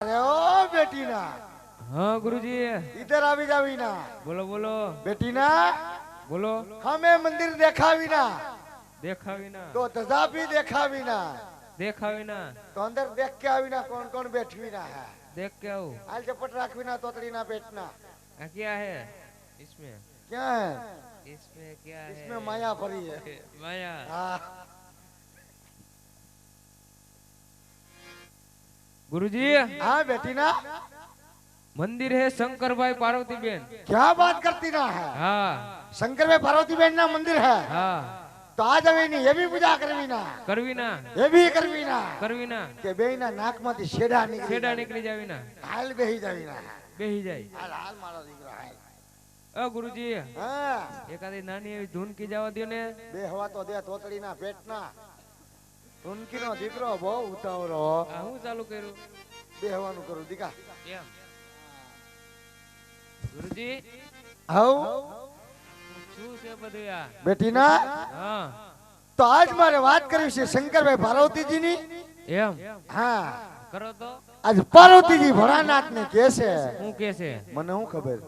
અરે ઓ બેટીના હા ગુરુજી ઇધર આવી જાવીના બોલો બોલો બેટીના બોલો હમે મંદિર દેખાવીના દેખાવીના તો તજાપી દેખાવીના દેખાવીના તો અંદર દેખ કે આવીના કોણ કોણ બેઠવીના હે देख के आओ હાલ ચપટ રાખવીના તોતડીના પેટના आ, क्या है इसमें ક્યાં इसमें क्या હે है इसमें માયા ફરી હે माया હા ગુરુજી હા બેટી ના મંદિર હે શંકરભાઈ પાર્વતી બેન ક્યાં વાત કરતી ના હે? હા. શંકરભાઈ પાર્વતી બેન ના મંદિર હે? હા. તો આજ હવે એની એવી પૂજા કરવી ના કરવી ના એવી કરવી ના કરવી ના કે બે ના નાકમાંથી શેડા નીકળી શેડા નીકળી જાવી ના હાલ બેહી જાવી ના બેહી જાય. હાલ હાલ મારો દીકરો હાલ. અ ગુરુજી. હા. એકાદી નાની એવી ધૂન કી જવા દે ને. બે હવા તો દે તોતડી ના પેટ ના ટુનકી નો દીકરો બહુ ઉતાવળો. આ હું ચાલુ કર્યું. બેહવાનું કરું દીકા. કેમ ગુરુજી. હાઉ શું છે બધું આ? બેટી ના હા. તો આજ મારે વાત કરવી છે શંકરભાઈ પાર્વતીજી ની એમ. હા. કરો તો. આજ પાર્વતીજી ભરાનાથ ને કે છે. હું કે છે? મને શું ખબર?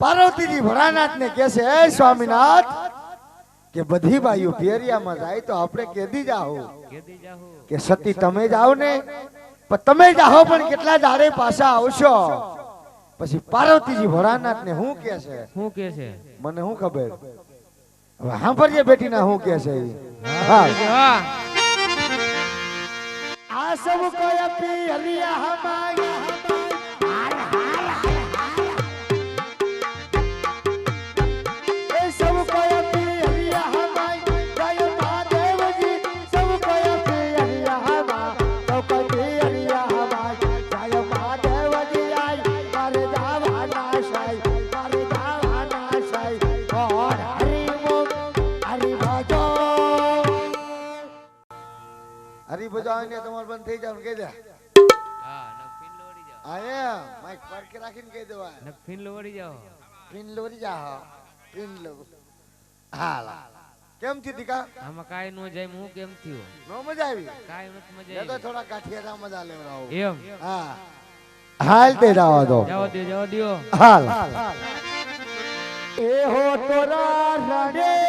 પાર્વતીજી ભરાનાથ ને કે છે "એ સ્વામીનાથ કે બધી બાઈઓ પેરિયામાં જાય તો આપણે કેદી જાઓ કે સતી તમે જાઓ ને પણ તમે જાઓ પણ કેટલા દાડે પાછા આવશો? પછી પાર્વતીજી ભોળાનાથ ને શું કે છે? શું કે છે? મને શું ખબર? હવે સાંભળજે બેટી ના શું કે છે હા હા હા. આ સબ કોઈ અપી હરિયા હમાય. હરી બજાવીને તમારે બંધ થઈ જાવ કહી દે. જાઓ આયા માઈક પર કે રાખીને કહી દેવા નફીન લોડી જાઓ. પિન લોડી જા પિન લો. હાલા. કેમ થી દીકા? આમાં કાઈ નો જાય હું કેમ થયો? નો મજા આવી? કાઈ નથી મજા આવી તો થોડા કાઠિયાના મજા લેવડાવો એમ? હા. હાલ તે જાવા દો. જાઓ દો જાઓ દો હાલ. એ હો તોરા રડે.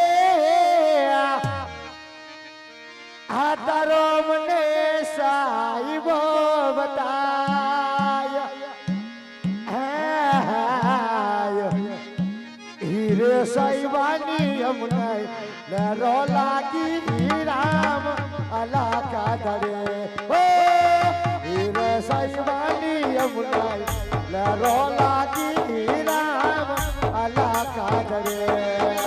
આ તારો મને સાઈબો બતાય. હીરે સાઈબાની અમને નરો લાગી રામ અલા કાધરે હીરે સાઈબાની અમને નરો લાગી રામ અલા કાદરે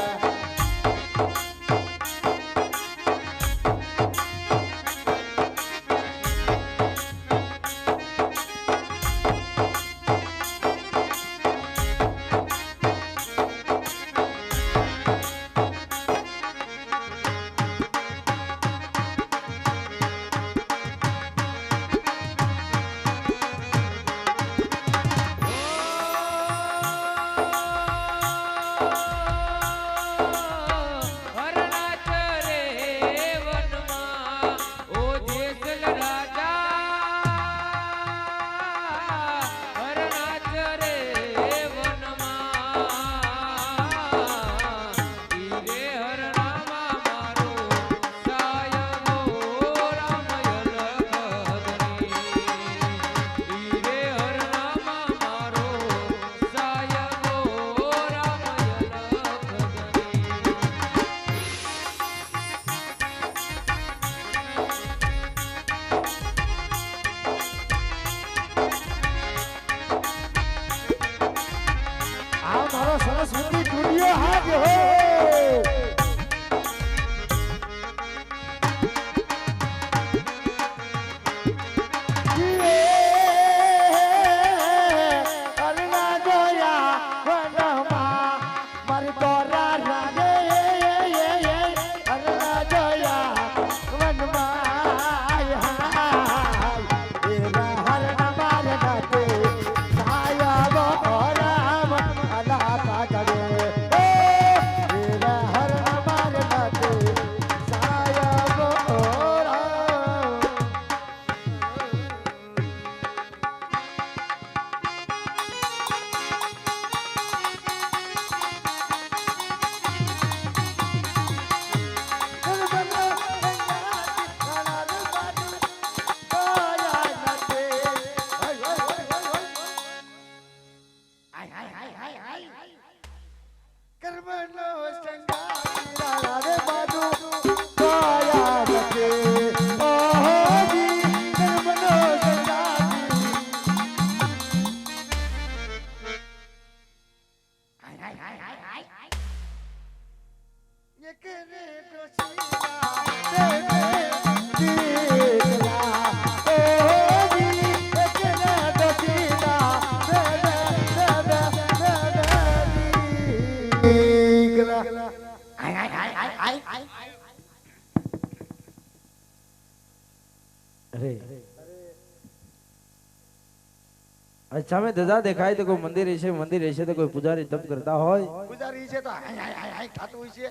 અને સામે ધજા દેખાય તો કોઈ મંદિર છે મંદિર છે તો કોઈ પૂજારી તપ કરતા હોય. પૂજારી છે તો હાય હાય હાય હાય થતું હોય છે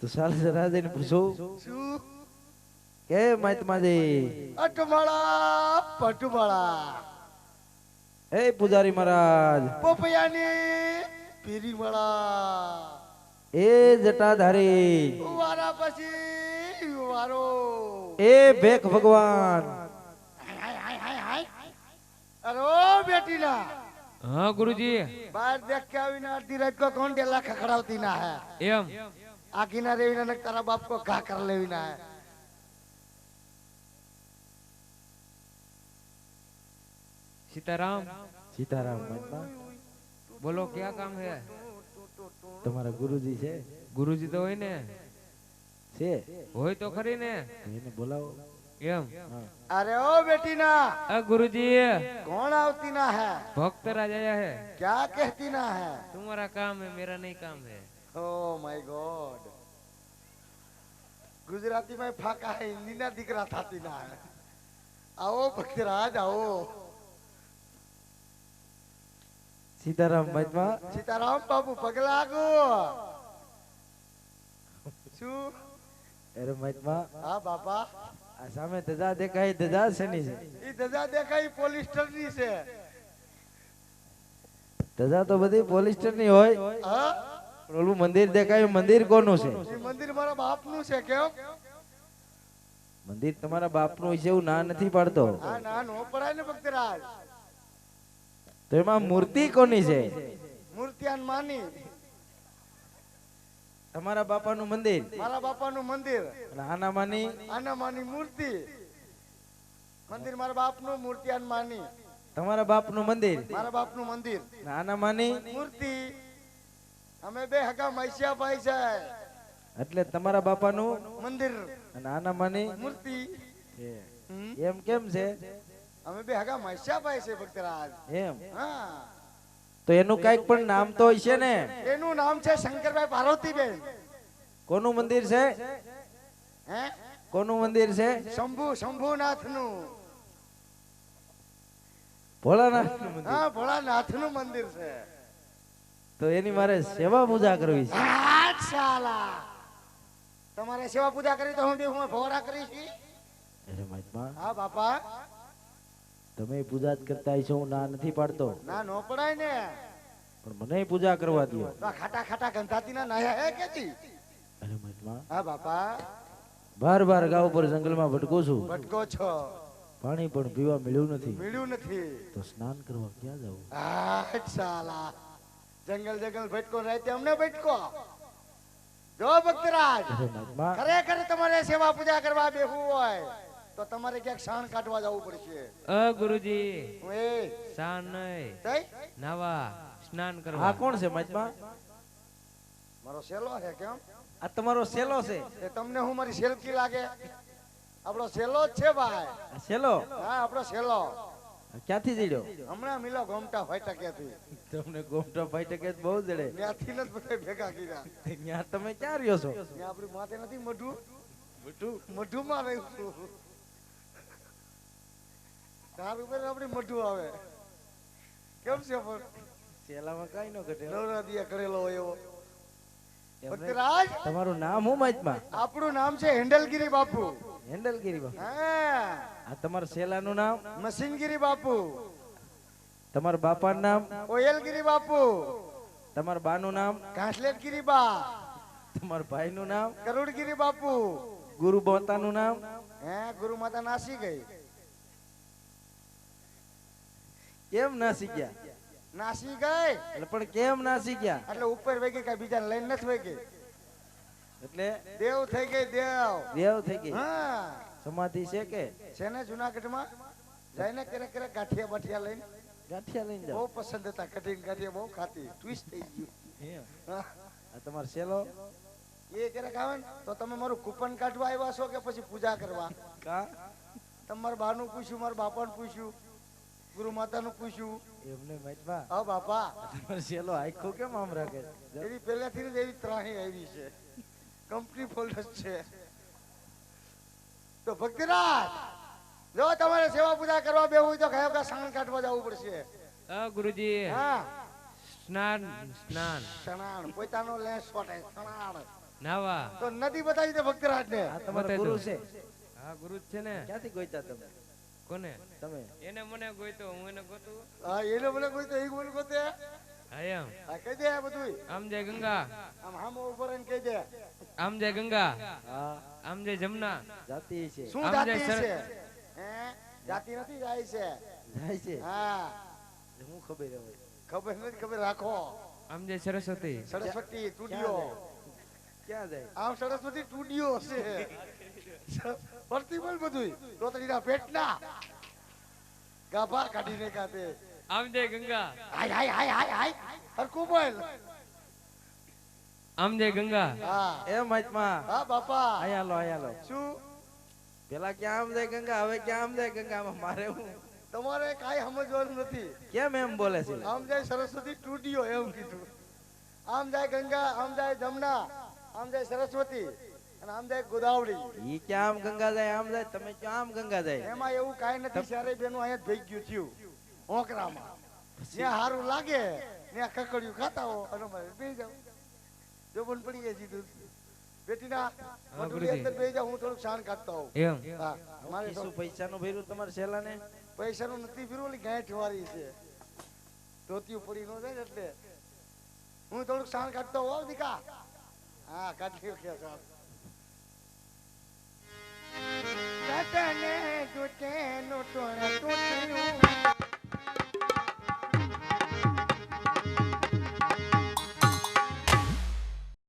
તો સાલ જરા જઈને પૂછો. શું? કે મહાત્માજી અટવાળા પટવાળા. એ પૂજારી મહારાજ. પોપૈયાની પીરીમાળા એ જટાધારી. વારા પછી વારો એ ભેખ ભગવાન હાય હાય હાય હાય હાય અરે ઓ બેટીના હા ગુરુજી. બહાર દેખ કે આવીને અડધી રાત કો કોણ ડેલા ખખડાવતી ના હે? એમ. આ કિનારે આવીને તારા બાપ કો ઘા કર લેવી ના હે. સીતારામ. સીતારામ બોલો ક્યાં કામ હે? તમારા ગુરુજી છે? ગુરુજી તો હોય ને. છે? હોય તો ખરી ને. એને બોલાવો. એમ હા अरे ओ बेटी ना આ ગુરુજી कौन आवती ना है भक्त राज आया है क्या कहती ना है तुम्हारा काम है मेरा नहीं काम है ओ माय गॉड गुजराती में फाका है हिंदी ना दिकरा थाती ना है आओ भक्तराज आओ સીતારામ મહાત્મા सीताराम बाबू पगला आगो શું અરે મહાત્મા હા બાપા આ સામે ધજા દેખાય ધજા શેની છે? ઈ ધજા દેખાય પોલિસ્ટરની છે. ધજા તો બધી પોલિસ્ટરની હોય. હા? ઓલું મંદિર દેખાય મંદિર કોનું છે? મંદિર મારા બાપનું છે કેમ? મંદિર તમારા બાપનું છે એવું ના નથી પાડતો. ના નો પડાય ને ભક્તરાજ. તો એમાં મૂર્તિ કોની છે? મૂર્તિ માની. તમારા બાપાનું મંદિર? મારા બાપાનું મંદિર. અને આના માની? આના માની મૂર્તિ. મંદિર મારા બાપનું મૂર્તિ માની. તમારા બાપનું મંદિર? મારા બાપનું મંદિર. અને આના માની? મૂર્તિ. અમે બે હગા મૈસિયા ભાઈ છે. એટલે તમારા બાપાનું? મંદિર. અને આના માની? મૂર્તિ. એમ કેમ છે? અમે બે હગા મૈસિયા ભાઈ છે ભક્તરાજ. એમ. હા. તો એનું કંઈક પણ નામ તો હશે ને? એનું નામ છે શંકરભાઈ પાર્વતીબેન. કોનું મંદિર છે? હે? કોનું મંદિર છે? શંભુ શંભુનાથનું ભોળાનાથનું મંદિર. હા ભોળાનાથનું મંદિર છે. તો એની મારે સેવા પૂજા કરવી છે. શાલા તમારે સેવા પૂજા કરી તો હું હું ભોરા કરી ઈ? અરે મહાત્મા હા બાપા. તમે પૂજા જ કરતા હશો હું ના નથી પાડતો. ના નો પડાય ને. પણ મને પૂજા કરવા દો ખાટા ખાટા ગંધાતી ના નાયા હે કેતી? અરે મહાત્મા હા બાપા. બાર બાર ગાવ પર જંગલમાં ભટકો છું. ભટકો છો. પાણી પણ પીવા મળ્યું નથી. મળ્યું નથી. તો સ્નાન કરવા ક્યાં જાવ આ જંગલ જંગલ ભટકો રહે અમને ભટકો. જો ભક્તરાજ. ખરેખર તમારે સેવા પૂજા કરવા બેહવું હોય. તો તમારે ક્યાંક શાણ કાઢવા જવું પડશે. અ ગુરુજી. એ. શાન નહીં. નાવા. સ્નાન આ કરવા. કોણ છે મજમા? મારો સેલો છે કેમ? આ તમારો સેલો છે? એ તમને હું મારી સેલકી લાગે? આપણો સેલો જ છે ભાઈ. સેલો? હા આપણો સેલો. ક્યાંથી જડ્યો? હમણાં મિલો ગોમટા ફાઈટા ક્યાંથી તમને ગોમટા ભાઈ ટકે બહુ જડે. ત્યાંથી જ બધા ભેગા કર્યા. ત્યાં તમે ક્યાં રહ્યો છો? ત્યાં આપણી માથે નથી મઢું? મઢું? મઢુમાં રહ્યું છું. તાર ઉપર આપણે મઢું આવે. કેમ છે પણ? સેલામાં કઈ નો ઘટે. નવરાત્રિએ કરેલો હોય એવો. ભક્તરાજ તમારું નામ હું મહાત્મા આપણું નામ છે હેન્ડલગીરી બાપુ. હેન્ડલગીરી બાપુ? હા. આ તમારા સેલાનું નામ? મશીનગીરી બાપુ. તમારા બાપાનું નામ? ઓયલગીરી બાપુ. તમારા બાનું નામ? ઘાસલેટગીરી બા. તમારા ભાઈનું નામ? કરોડગીરી બાપુ. ગુરુ બોતાનું નામ? હે ગુરુ માતા નાસી ગઈ. કેમ ના શીખ્યા નાસી ગઈ? એટલે પણ કેમ ના શીખ્યા એટલે ઉપર વેગી કઈ બીજા લઈને નથી વહી એટલે દેવ થઈ ગઈ દેવ. દેવ થઈ ગઈ. હા. સમાધિ છે કે? છે ને જુનાગઢમાં? જઈને કરે કરે ગાંઠિયા બાઠિયા લઈને. ગાંઠિયા લઈને બહુ પસંદ હતા કઠિન ગાંઠિયા બહુ ખાતી. ટ્વિસ્ટ થઈ ગયું. હા. આ તમારો સેલો એ કરે ખાવે ને તો તમે મારું કૂપન કાઢવા આવ્યા છો કે પછી પૂજા કરવા? કા? તમાર બાનું પૂછ્યું મારા બાપાને પૂછ્યું. ગુરુ માતાનું પૂછ્યું. એમને મતમાં હા બાપા. સેલો આખો કેમ આમ રાખે છે? એની પહેલાથી જ એવી ત્રાહી આવી છે. કંપની ફોલ્ડર્સ છે. તો ભક્તિરાજ જો તમારે સેવા પૂજા કરવા બેવું હોય તો કયો કે સાણ કાઢવા જવું પડશે. હા ગુરુજી. હા. સ્નાન સ્નાન. સ્નાન પોતાનો લેસ સોટે સ્નાન. નાવા. તો નદી બતાવી દે ભક્તિરાજ ને આ તમારો ગુરુ છે. હા ગુરુ છે ને. ક્યાંથી ગોઈતા તમે? કોને? તમે? એને મને ગોઈતો હું એને ગોતું? હા એને મને કોઈ એ બોલ કોતે હા એમ. હા કહી દે બધું આમ જય ગંગા. આમ હામો ઉપર એને કહી દે. આમ જય ગંગા. હા. આમ જય જમના. જાતિ છે. શું જાતિ છે? હે? જાતિ નથી જાય છે. જાય છે? હા. હું ખબર હવે ખબર નથી ખબર રાખો. આમ જય સરસ્વતી. સરસ્વતી જાય ક્યાં જાય? આમ સરસ્વતી ટુડિયો છે ફરતી બોલ બધું તોતડીના પેટના. ગાભા કાઢીને કાતે આમ જય ગંગા. હાય હાય હાય હાય હાય. હરકું બોલ. આમ જય ગંગા. હા. એ મહાત્મા હા બાપા. અહીંયા લો અહીંયા લો શું? પેલા ક્યાં આમ જાય ગંગા હવે ક્યાં આમ જાય ગંગામાં મારે હું? તમારે કઈ સમજવાનું નથી. કેમ એમ બોલે છે? આમ જાય સરસ્વતી ટૂટિયો એમ કીધું. આમ જાય ગંગા આમ જાય જમના આમ જાય સરસ્વતી અને આમ જાય ગોદાવરી. ઈ ક્યાં આમ ગંગા જાય આમ જાય? તમે ક્યાં આમ ગંગા જાય એમાં એવું કાંઈ નથી સારે બેનું અહીંયા જ ગયું થયું. ઓકરામાં. જ્યાં હારું લાગે ત્યાં કકડિયું ખાતા હો અને અમારે બેસી જાવ જો પણ પડી જાય સીધું. બેટીના મધુરી અંદર બે જાવ હું થોડુંક શાન કાઢતો હોઉં એમ? હા મારે શું પૈસાનું ભર્યું તમારે સેલાને? ને પૈસાનું નથી ભર્યું ઓલી ગાંઠ વાળી છે. ધોતિયું પડી ન જાય એટલે. હું થોડુંક શાણ કાઢતો હોઉં દીકા. હા કાઢી કે સાહેબ. ઘટને તૂટે નું ટોળે તૂટ્યું